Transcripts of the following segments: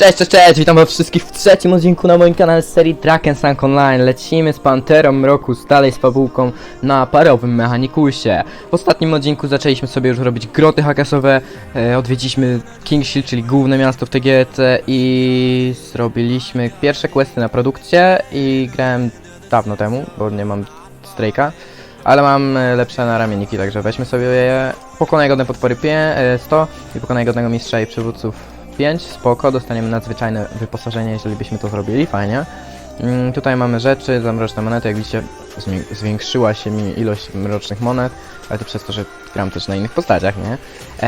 Cześć, cześć, cześć, witam was wszystkich w trzecim odcinku na moim kanale z serii Drakensang Online. Lecimy z Panterą Mrokus, dalej z fabułką na parowym mechanikusie. W ostatnim odcinku zaczęliśmy sobie już robić groty hakasowe, e, odwiedziliśmy King Shield, czyli główne miasto w TGT i zrobiliśmy pierwsze questy na produkcję i grałem dawno temu, bo nie mam strajka. Ale mam e, lepsze na ramienniki, także weźmy sobie je. Pokonaj godne podpory pie- e, 100 i pokonaj godnego mistrza i przywódców 5, spoko, dostaniemy nadzwyczajne wyposażenie, jeżeli byśmy to zrobili, fajnie. Mm, tutaj mamy rzeczy, zamroczne monety, jak widzicie zwiększyła się mi ilość mrocznych monet, ale to przez to, że gram też na innych postaciach, nie?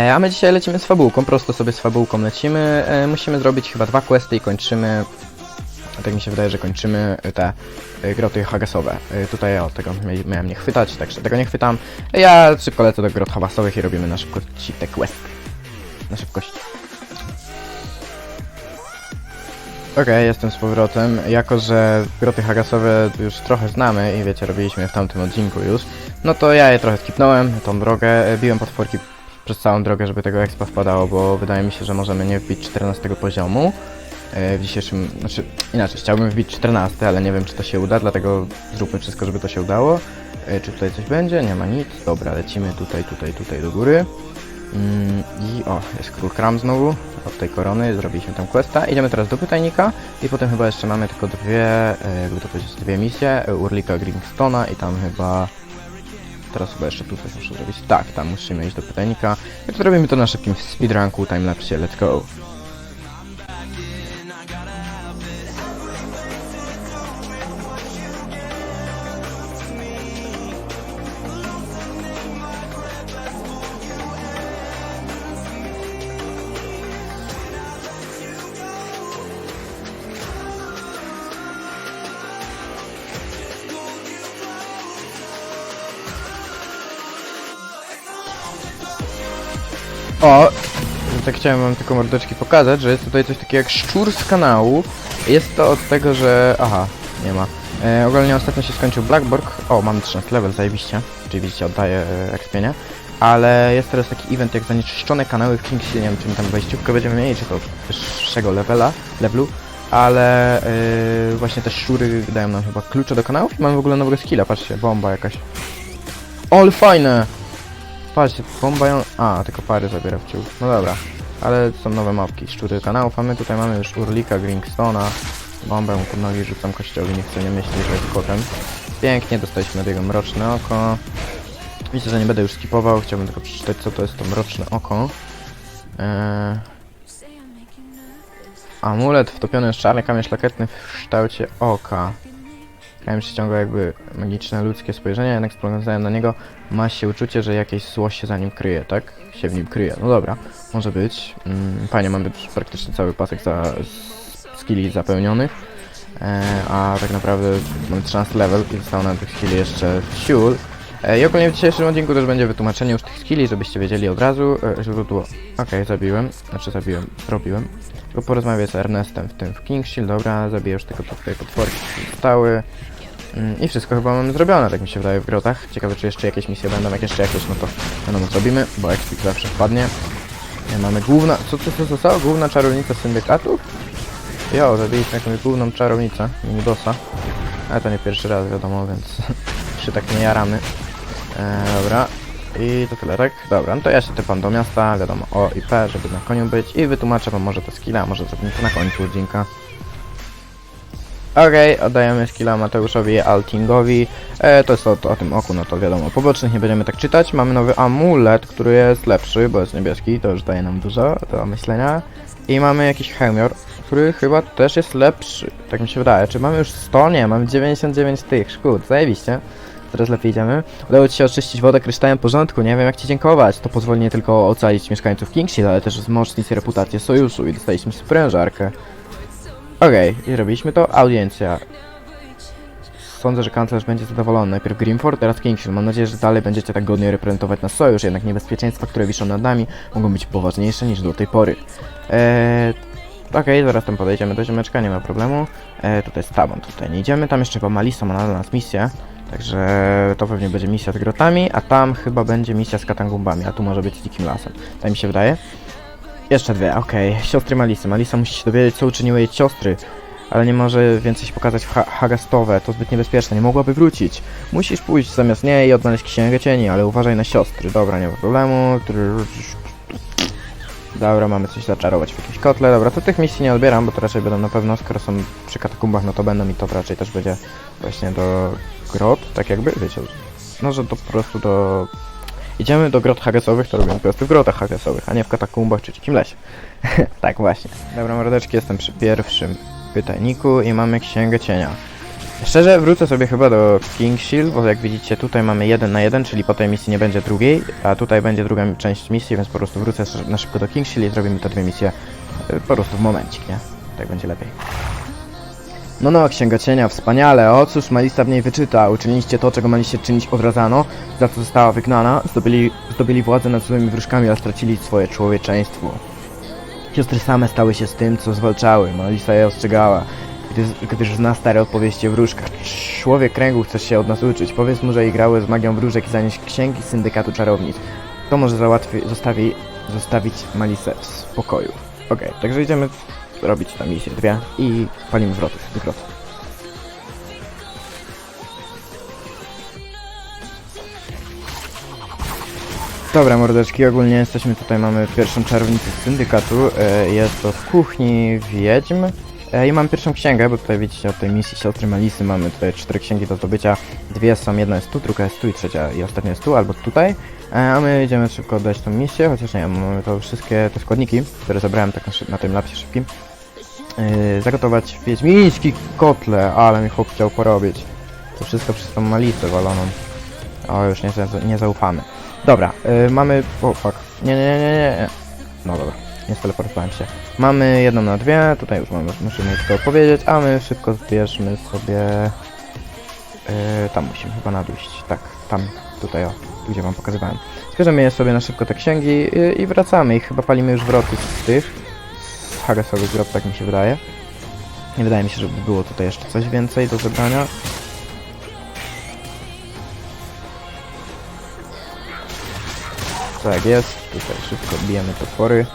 E, a my dzisiaj lecimy z fabułką, prosto sobie z fabułką lecimy, e, musimy zrobić chyba dwa questy i kończymy, tak mi się wydaje, że kończymy te e, groty hagasowe. E, tutaj o, tego mia- miałem nie chwytać, także tego nie chwytam. Ja szybko lecę do grot hagasowych i robimy na szybkości te questy. Na szybkości. Okej, jestem z powrotem. Jako, że groty hagasowe już trochę znamy i wiecie, robiliśmy w tamtym odcinku już, no to ja je trochę skipnąłem, tą drogę. E, Biłem potworki przez całą drogę, żeby tego expa wpadało, bo wydaje mi się, że możemy nie wbić 14 poziomu. e, W dzisiejszym, znaczy inaczej, chciałbym wbić 14, ale nie wiem czy to się uda, dlatego zróbmy wszystko, żeby to się udało. E, Czy tutaj coś będzie? Nie ma nic. Dobra, lecimy tutaj, tutaj, tutaj do góry. Mm, I o, jest król Kram znowu. Od tej korony zrobiliśmy tam questa. Idziemy teraz do pytajnika i potem chyba jeszcze mamy tylko dwie, e, jakby to powiedzieć, dwie misje. e, Urlika Grimstona i tam chyba... Teraz chyba jeszcze tu coś muszę zrobić. Tak, tam musimy iść do pytajnika. Jak zrobimy to na szybkim speedrunku, timelapsie, let's go. O, tak chciałem wam tylko mordeczki pokazać, że jest tutaj coś takiego jak szczur z kanału. Jest to od tego, że... Aha, nie ma. E, ogólnie ostatnio się skończył Blackborg. O, mamy 13 level, zajebiście. Czyli widzicie, oddaję e, expienie. Ale jest teraz taki event jak zanieczyszczone kanały w Kingsie, nie wiem czy my tam wejściówkę będziemy mieli, czy to wyższego levela, levelu. Ale e, właśnie te szczury dają nam chyba klucze do kanałów i mamy w ogóle nowego skilla, patrzcie, bomba jakaś. O, ale fajne! Patrzcie, bomba ją... A, tylko pary zabiera w ciuch. No dobra. Ale są nowe mapki, szczury kanałów, a my tutaj mamy już Urlika, Gringstona. Bombę pod nogi rzucam kościowi, nie chcę nie myśleć, że jest kotem. Pięknie, dostaliśmy od jego mroczne oko. Widzę, że nie będę już skipował, chciałbym tylko przeczytać co to jest to mroczne oko. Eee... Amulet wtopiony w czarny kamień szlachetny w kształcie oka. Kamień przyciąga jakby magiczne ludzkie spojrzenie, jednak spoglądając na niego ma się uczucie, że jakieś zło się za nim kryje, tak? Się w nim kryje. No dobra, może być. Mm, fajnie, mamy praktycznie cały pasek za, skilli zapełnionych. E, a tak naprawdę mamy 13 level i zostało nam tych skilli jeszcze siul. E, I ogólnie w dzisiejszym odcinku też będzie wytłumaczenie już tych skilli, żebyście wiedzieli od razu, e, źródło. Okej, zabiłem, znaczy zabiłem, robiłem. Tylko porozmawiać z Ernestem w tym w King Shield, dobra, zabiję już tylko tutaj potworki. Mm, I wszystko chyba mamy zrobione, tak mi się wydaje w grotach. Ciekawe czy jeszcze jakieś misje będą, jak jeszcze jakieś, no to wiadomo zrobimy, bo Expik zawsze wpadnie. Mamy główna, co, co, co, co, co? Główna czarownica syndykatów? Jo, zabiliśmy jakąś główną czarownicę, minibossa. Ale to nie pierwszy raz, wiadomo, więc się tak nie jaramy. E, dobra. I to tyle, tak? Dobra, no to ja się typam do miasta, wiadomo, O i P, żeby na koniu być i wytłumaczę wam może te skilla, może zrobimy to na końcu odcinka. Okej, oddajemy skilla Mateuszowi Altingowi. E, to jest o, o tym oku, no to wiadomo. Pobocznych nie będziemy tak czytać. Mamy nowy amulet, który jest lepszy, bo jest niebieski, to już daje nam dużo do myślenia. I mamy jakiś hełmior, który chyba też jest lepszy, tak mi się wydaje. Czy mamy już 100? Nie, mamy 99 tych, szkód, zajebiście. Teraz lepiej idziemy. Udało Ci się oczyścić wodę kryształem porządku, nie wiem jak Ci dziękować. To pozwoli nie tylko ocalić mieszkańców Kingshit, ale też wzmocnić reputację sojuszu i dostaliśmy sprężarkę. Okej, i robiliśmy to. Audiencja. Sądzę, że kanclerz będzie zadowolony. Najpierw Grimford, teraz Kingshield. Mam nadzieję, że dalej będziecie tak godnie reprezentować nasz sojusz, jednak niebezpieczeństwa, które wiszą nad nami, mogą być poważniejsze niż do tej pory. Eee, Okej, zaraz tam podejdziemy do ziomeczka, nie ma problemu. Eee, tutaj jest tabon, tutaj nie idziemy. Tam jeszcze chyba Malisa ma na nas misję. Także to pewnie będzie misja z grotami, a tam chyba będzie misja z katangumbami, a tu może być z dzikim lasem. Tak mi się wydaje. Jeszcze dwie, okej. Siostry Malisy. Malisa musi się dowiedzieć, co uczyniły jej siostry. Ale nie może więcej się pokazać w ha Hagastowe, to zbyt niebezpieczne, nie mogłaby wrócić. Musisz pójść zamiast niej i odnaleźć księgę cieni, ale uważaj na siostry. Dobra, nie ma problemu. Dobra, mamy coś zaczarować w jakimś kotle. Dobra, to tych misji nie odbieram, bo to raczej będą na pewno, skoro są przy katakumbach, no to będą i to raczej też będzie właśnie do grot, tak jakby, wiecie, no że to po prostu do... Idziemy do grot hagesowych, to robimy prostu w grotach hagesowych, a nie w katakumbach czy dzikim lesie. tak właśnie. Dobra, mordeczki, jestem przy pierwszym pytajniku i mamy księgę cienia. Szczerze, wrócę sobie chyba do King Shield, bo jak widzicie tutaj mamy jeden na jeden, czyli po tej misji nie będzie drugiej, a tutaj będzie druga część misji, więc po prostu wrócę na szybko do King Shield i zrobimy te dwie misje y, po prostu w momencik, nie? Tak będzie lepiej. No no, Księga Cienia, wspaniale, o cóż Malista w niej wyczyta, uczyniliście to, czego mieliście czynić odradzano, za co została wygnana, zdobyli, zdobyli władzę nad złymi wróżkami, a stracili swoje człowieczeństwo. Siostry same stały się z tym, co zwalczały, Malista je ostrzegała, gdyż, gdyż zna stare opowieści o wróżkach. Człowiek kręgu chce się od nas uczyć, powiedz mu, że igrały z magią wróżek i zanieść księgi syndykatu czarownic. To może załatwi, zostawi, zostawić Malisę w spokoju. Okej, także idziemy robić tam misję dwie i palimy wroty do groty. Dobra mordeczki, ogólnie jesteśmy tutaj, mamy pierwszą czarownicę z syndykatu, e, jest to w kuchni wiedźm. E, i mam pierwszą księgę, bo tutaj widzicie od tej misji siostry Malisy mamy tutaj cztery księgi do zdobycia, dwie są, jedna jest tu, druga jest tu i trzecia i ostatnia jest tu albo tutaj, e, a my idziemy szybko oddać tą misję, chociaż nie mamy to wszystkie te składniki, które zebrałem tak na, na tym lapsie szybkim, e, zagotować wiedźmiński kotle, ale mi chłop chciał porobić, to wszystko przez tą Malisę waloną, o już nie, nie zaufamy. Dobra, y, mamy... O, fuck. Nie, nie, nie, nie, nie. No dobra, nie steleportowałem się. Mamy jedną na dwie, tutaj już mamy, musimy tylko powiedzieć, a my szybko zbierzmy sobie... y, tam musimy chyba nadujść, tak, tam, tutaj o, gdzie wam pokazywałem. Zbierzemy sobie na szybko te księgi y, i wracamy i chyba palimy już wroty z tych, Hagasowych grot, tak mi się wydaje. Nie wydaje mi się, żeby było tutaj jeszcze coś więcej do zebrania. Tak jest, tutaj szybko bijemy potwory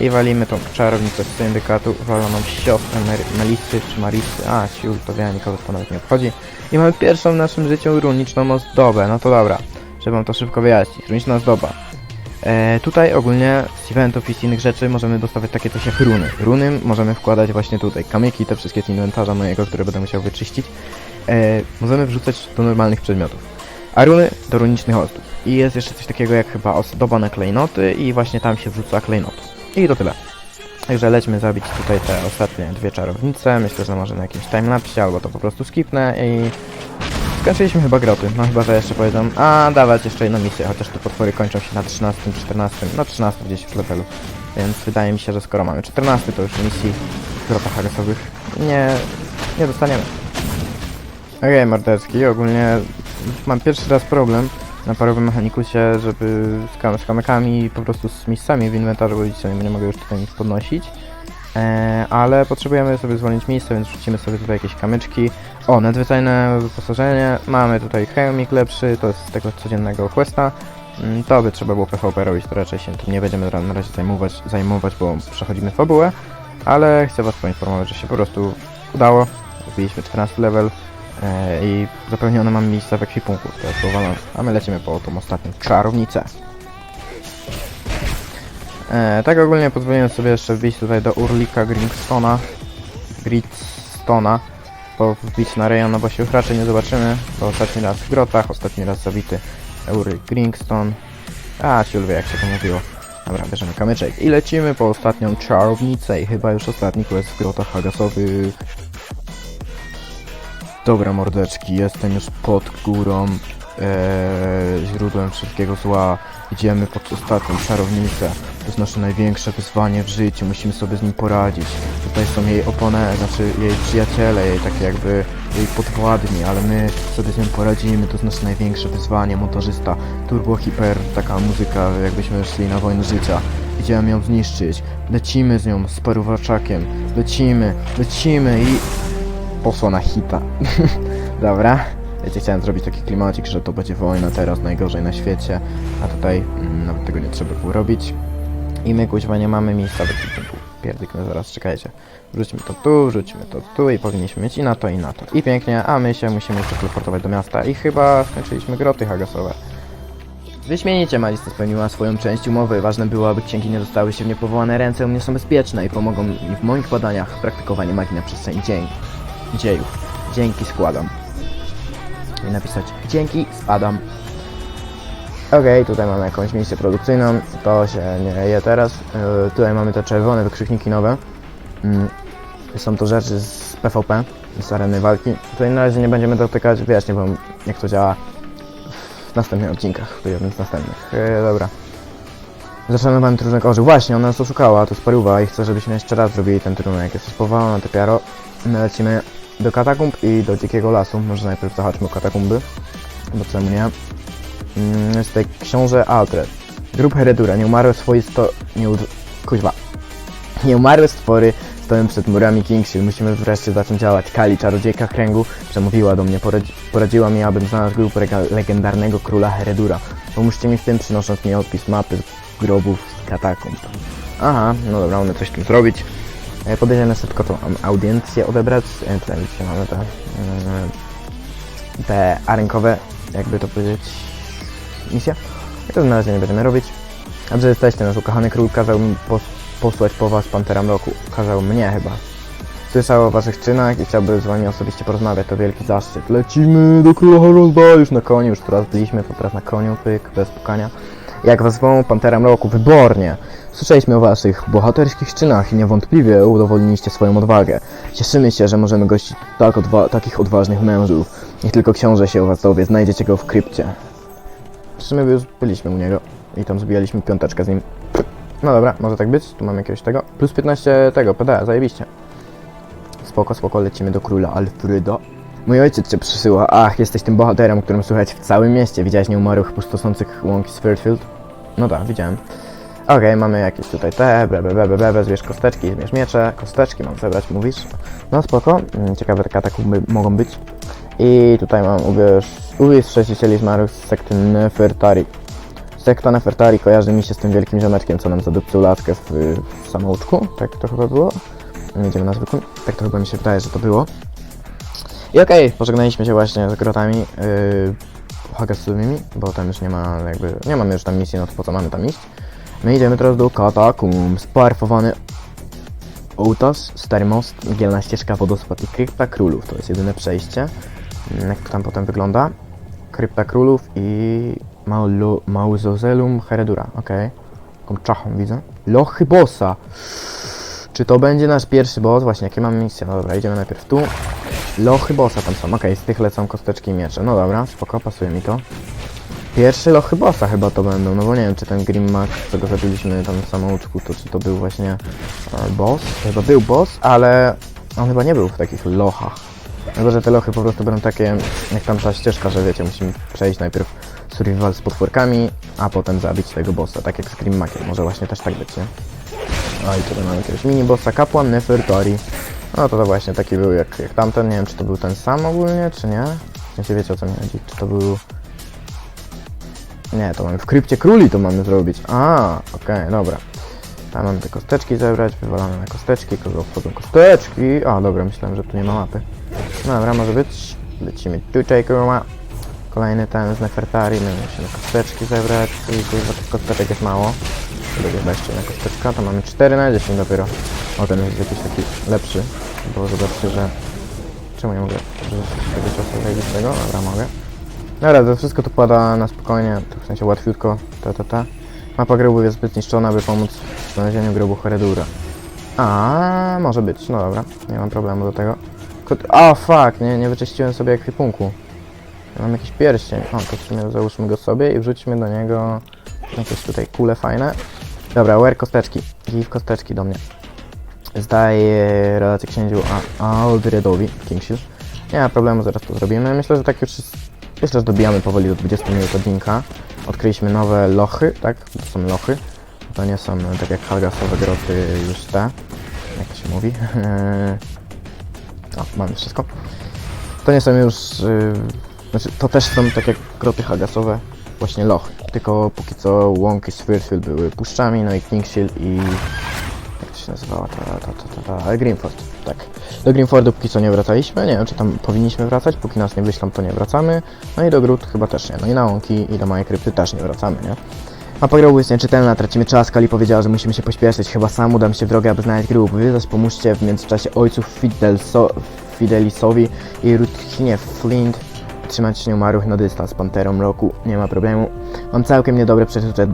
i walimy tą czarownicę z syndykatu, waloną siostrę Mer- Melisy czy Marisy, a ciul, to wie, nikogo to nawet nie obchodzi. I mamy pierwszą w naszym życiu runiczną ozdobę, no to dobra, żeby wam to szybko wyjaśnić, runiczna ozdoba. E, tutaj ogólnie z eventów i z innych rzeczy możemy dostawać takie coś jak runy. Runy możemy wkładać właśnie tutaj, kamyki, te wszystkie z inwentarza mojego, które będę musiał wyczyścić. E, możemy wrzucać do normalnych przedmiotów. A runy do runicznych ozdób. I jest jeszcze coś takiego jak chyba ozdoba na klejnoty i właśnie tam się wrzuca klejnoty. I to tyle. Także lećmy zabić tutaj te ostatnie dwie czarownice. Myślę, że może na jakimś timelapsie albo to po prostu skipnę i... Skończyliśmy chyba groty, no chyba, że jeszcze powiedzą, a dawać jeszcze jedną misję, chociaż te potwory kończą się na 13, 14, no 13 gdzieś w levelu. Więc wydaje mi się, że skoro mamy 14, to już misji w grotach hagesowych nie, nie dostaniemy. Okej, mordecki, ogólnie mam pierwszy raz problem na parowym mechanikusie, żeby z, kam z kamykami i po prostu z miejscami w inwentarzu, bo widzicie, nie mogę już tutaj nic podnosić. E, ale potrzebujemy sobie zwolnić miejsce, więc rzucimy sobie tutaj jakieś kamyczki. O, nadzwyczajne wyposażenie. Mamy tutaj chemik lepszy, to jest z tego codziennego questa. Mm, To by trzeba było PvP robić, to raczej się tym nie będziemy na razie zajmować, zajmować bo przechodzimy fabułę. Ale chcę was poinformować, że się po prostu udało. Zbiliśmy 14 level. E, i zapełnione mam miejsca w ekwipunku, to jest. A my lecimy po tą ostatnią czarownicę. E, tak ogólnie pozwoliłem sobie jeszcze wbić tutaj do Urlika Gringstona. Gridstona. Wbić na rejon, no bo się już raczej nie zobaczymy. To ostatni raz w grotach, ostatni raz zabity Urlik Gringston. A, ciul wie jak się to mówiło. Dobra, bierzemy kamyczek i lecimy po ostatnią czarownicę i chyba już ostatni quest w grotach hagasowych. Dobra mordeczki, jestem już pod górą, eee, źródłem wszystkiego zła. Idziemy pod ostatnią czarownicę. To jest nasze największe wyzwanie w życiu, musimy sobie z nim poradzić. Tutaj są jej opone, znaczy jej przyjaciele, jej takie jakby jej podwładni, ale my sobie z nią poradzimy, to jest nasze największe wyzwanie, montażysta, turbo hiper, taka muzyka, jakbyśmy szli na wojnę życia. Idziemy ją zniszczyć, lecimy z nią, z parowaczakiem, lecimy, lecimy i poszło na hita. Dobra. Wiecie, chciałem zrobić taki klimacik, że to będzie wojna teraz najgorzej na świecie, a tutaj mm, nawet tego nie trzeba było robić. I my kuźwa nie mamy miejsca do kliknięcia. Pierdyknę zaraz, czekajcie. Wrzućmy to tu, wrzućmy to tu i powinniśmy mieć i na to, i na to. I pięknie, a my się musimy jeszcze teleportować do miasta. I chyba skończyliśmy groty hagasowe. Wyśmienicie Malista spełniła swoją część umowy. Ważne było, aby księgi nie dostały się w niepowołane ręce, u mnie są bezpieczne i pomogą mi w moich badaniach w praktykowaniu magii na przestrzeni dzień. dziejów. Dzięki składam. I napisać dzięki składam. Okej, tutaj mamy jakąś misję produkcyjną, to się nie je teraz. Yy, tutaj mamy te czerwone wykrzykniki nowe. Mm, są to rzeczy z PvP, z areny walki. Tutaj na razie nie będziemy dotykać, wyjaśnię wam jak to działa w następnych odcinkach, w jednym z następnych. Yy, dobra. Zaszanowany trunek orzeł. Właśnie, ona nas oszukała, to jest paruwa i chcę, żebyśmy jeszcze raz zrobili ten trunek. Jesteś powalona, te piaro. My lecimy do katakumb i do dzikiego lasu. Może najpierw zahaczmy o katakumby, bo czemu nie? Mm, jest tutaj książę Alfred. Grób Heredura, nieumarłe swoje sto... Nie ud... Kuźwa. Nieumarłe stwory stoją przed murami Kingshill. Musimy wreszcie zacząć działać. Kali, czarodziejka kręgu, przemówiła do mnie. Poradzi... Poradziła mi, abym znalazł grób legendarnego króla Heredura. Pomóżcie mi w tym, przynosząc mi odpis mapy grobów z katakumb. Aha, no dobra, mamy coś tym zrobić. E, Podejdziemy szybko tą audiencję odebrać. E, Tutaj widzicie, mamy te, te arynkowe, jakby to powiedzieć, misje. I to na razie nie będziemy robić. A że jesteście, nasz ukochany król kazał mi pos posłać po was Pantera Mroku. Kazał mnie chyba. Słyszał o waszych czynach i chciałby z wami osobiście porozmawiać. To wielki zaszczyt. Lecimy do króla Harolda, już na koniu, już teraz byliśmy, to teraz na koniu, pyk, bez pukania. Jak was wołą Pantera Mroku, wybornie. Słyszeliśmy o waszych bohaterskich czynach i niewątpliwie udowodniliście swoją odwagę. Cieszymy się, że możemy gościć tak odwa takich odważnych mężów. Niech tylko książę się o was dowie, znajdziecie go w krypcie. W sumie już byliśmy u niego i tam zbijaliśmy piąteczkę z nim. No dobra, może tak być. Tu mamy jakiegoś tego. Plus 15 tego, PD, zajebiście. Spoko, spoko, lecimy do króla Alfredo. Mój ojciec cię przysyła. Ach, jesteś tym bohaterem, którym słychać w całym mieście. Widziałeś nieumarłych pustosących łąki z Fairfield? No tak, widziałem. Okej, mamy jakieś tutaj te, bre, bre, bre, zbierz kosteczki, zbierz miecze, kosteczki mam zebrać, mówisz? No spoko, Mm, ciekawe te katakumby mogą być. I tutaj mam ubierz, ubierz sześcicieli zmarłych z sekty Nefertari. Sekta Nefertari kojarzy mi się z tym wielkim ziomeczkiem, co nam zadupcył laskę w, w samouczku, tak to chyba było? Idziemy na zwykłym, tak to chyba mi się wydaje, że to było. I okej, pożegnaliśmy się właśnie z grotami yy, bo tam już nie ma jakby, nie mamy już tam misji, no to po co mamy tam iść? My idziemy teraz do katakumb, sparfowany ołtarz, stary most, mgielna ścieżka, wodospad i krypta królów, to jest jedyne przejście. Jak to tam potem wygląda? Krypta królów i Maulo- mauzozelum Heredura, okej. Taką czachą widzę. Lochy bossa. Czy to będzie nasz pierwszy boss? Właśnie, jakie mamy misje? No dobra, idziemy najpierw tu. Lochy bossa tam są, okej, z tych lecą kosteczki i miecze. No dobra, spoko, pasuje mi to. Pierwszy lochy bossa chyba to będą, no bo nie wiem, czy ten Grimmack, co go zabiliśmy tam w samouczku, to czy to był właśnie e, boss? Chyba był boss, ale on chyba nie był w takich lochach. Chyba, że te lochy po prostu będą takie, jak tam ta ścieżka, że wiecie, musimy przejść najpierw survival z potworkami, a potem zabić tego bossa, tak jak z Grimmackiem. Może właśnie też tak być, nie? No i tutaj mamy jakiegoś mini bossa, kapłan Nefertari. No to to właśnie taki był jak, jak tamten, nie wiem czy to był ten sam ogólnie, czy nie? W sensie wiecie o co mi chodzi, czy to był... Nie, to mamy w krypcie króli to mamy zrobić. A, okej, dobra. Tam mamy te kosteczki zebrać, wywalamy na kosteczki, kogo wchodzą kosteczki. A, dobra, myślałem, że tu nie ma mapy. Dobra, może być. Lecimy tutaj, kurwa. Kolejny ten z Nefertari, my musimy kosteczki zebrać i kurwa tych kosteczek jest mało. Chyba jeszcze jedna kosteczka, to mamy 4 na 10 dopiero. O, ten jest jakiś taki lepszy, bo zobaczcie, że... Czemu nie mogę użyć tego czasu zajebistego? Dobra, mogę. Dobra, to wszystko tu pada na spokojnie, to w sensie łatwiutko, ta, ta, ta. Mapa grobów jest zbyt zniszczona, by pomóc w znalezieniu grobu Heredura. A, może być, no dobra, nie mam problemu do tego. Kot... A, fuck, nie, nie wyczyściłem sobie ekwipunku. Mam jakiś pierścień. O, to w sumie załóżmy go sobie i wrzućmy do niego jakieś tutaj kule fajne. Dobra, wear kosteczki. Give kosteczki do mnie. Zdaję relację księciu Aldredowi, Kingshill. Nie ma problemu, zaraz to zrobimy. Myślę, że tak już jest... Myślę, że dobijamy powoli do 20 minut odcinka. Odkryliśmy nowe lochy, tak? To są lochy. To nie są tak jak Halgasowe groty już te. Jak to się mówi? mamy wszystko. To nie są już... Yy, znaczy, to też są tak jak groty Hagasowe. właśnie lochy. Tylko póki co łąki z Fairfield były puszczami, no i Kingshill i... Jak to się nazywała ta, ta, ta, ta, ta, Greenford, tak. Do Greenfordu póki co nie wracaliśmy, nie wiem czy tam powinniśmy wracać, póki nas nie wyślą to nie wracamy. No i do Gród chyba też nie, no i na łąki i do małej krypty też nie wracamy, nie? Mapa grobu jest nieczytelna, tracimy czas, Kali powiedziała, że musimy się pośpieszyć, chyba sam udam się w drogę, aby znaleźć grób. Wy zaś pomóżcie w międzyczasie ojców Fidelso, Fidelisowi i Ruthinie Flint trzymać nieumarłych na dystans Panterą roku, nie ma problemu. Mam całkiem niedobre przeczucie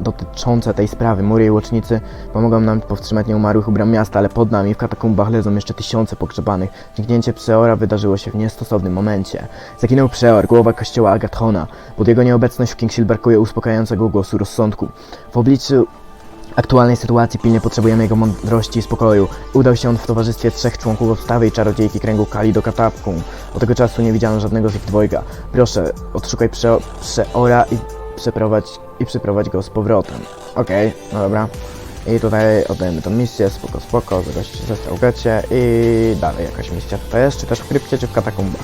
dotyczące, tej sprawy. Mury i łocznicy pomogą nam powstrzymać nieumarłych u bram miasta, ale pod nami w katakumbach leżą jeszcze tysiące pogrzebanych. Zniknięcie Przeora wydarzyło się w niestosownym momencie. Zaginął Przeor, głowa kościoła Agathona. Pod jego nieobecność w Kingsill brakuje uspokajającego głosu rozsądku. W obliczu aktualnej sytuacji pilnie potrzebujemy jego mądrości i spokoju. Udał się on w towarzystwie trzech członków obstawy czarodziejki kręgu Kali do katapkum. Od tego czasu nie widziano żadnego z ich dwojga. Proszę, odszukaj prze Przeora i przeprowadź, i go z powrotem. Okej, no dobra. I tutaj oddajemy tą misję, spoko, spoko, zagość zestrzał gecie i dalej jakaś misja tutaj jest, czy też w krypcie, czy w katakumbach.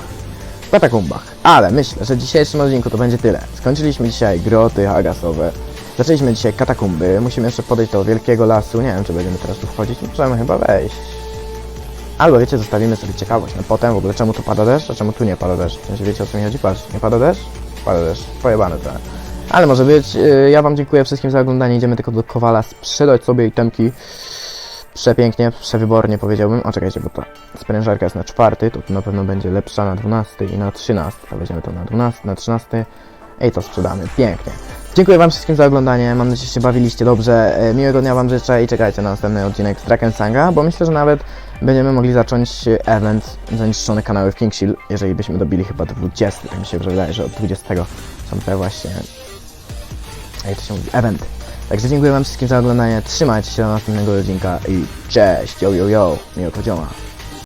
W katakumbach. Ale myślę, że w dzisiejszym odcinku to będzie tyle. Skończyliśmy dzisiaj groty agasowe. Zaczęliśmy dzisiaj katakumby. Musimy jeszcze podejść do wielkiego lasu. Nie wiem, czy będziemy teraz tu wchodzić. Możemy chyba wejść. Albo wiecie, zostawimy sobie ciekawość na potem. W ogóle czemu tu pada deszcz, a czemu tu nie pada deszcz? W sensie wiecie o co mi chodzi? Patrz, nie pada deszcz? Pada deszcz. Pojebane trochę. Ale może być. Yy, Ja wam dziękuję wszystkim za oglądanie. Idziemy tylko do Kowala sprzedać sobie itemki. Przepięknie, przewybornie powiedziałbym. O, czekajcie, bo ta sprężarka jest na czwarty, to na pewno będzie lepsza na 12 i na 13. A weźmiemy to na 12, na 13 i to sprzedamy. Pięknie. Dziękuję wam wszystkim za oglądanie. Mam nadzieję, że się bawiliście dobrze. E, Miłego dnia wam życzę i czekajcie na następny odcinek z Drakensanga, bo myślę, że nawet będziemy mogli zacząć event zaniszczone kanały w Kingshill, jeżeli byśmy dobili chyba 20. Tak mi się wydaje, że od 20 są te właśnie jak to się mówi, event. Także dziękuję wam wszystkim za oglądanie, trzymajcie się do następnego odcinka i cześć, yo yo yo, miłego działa.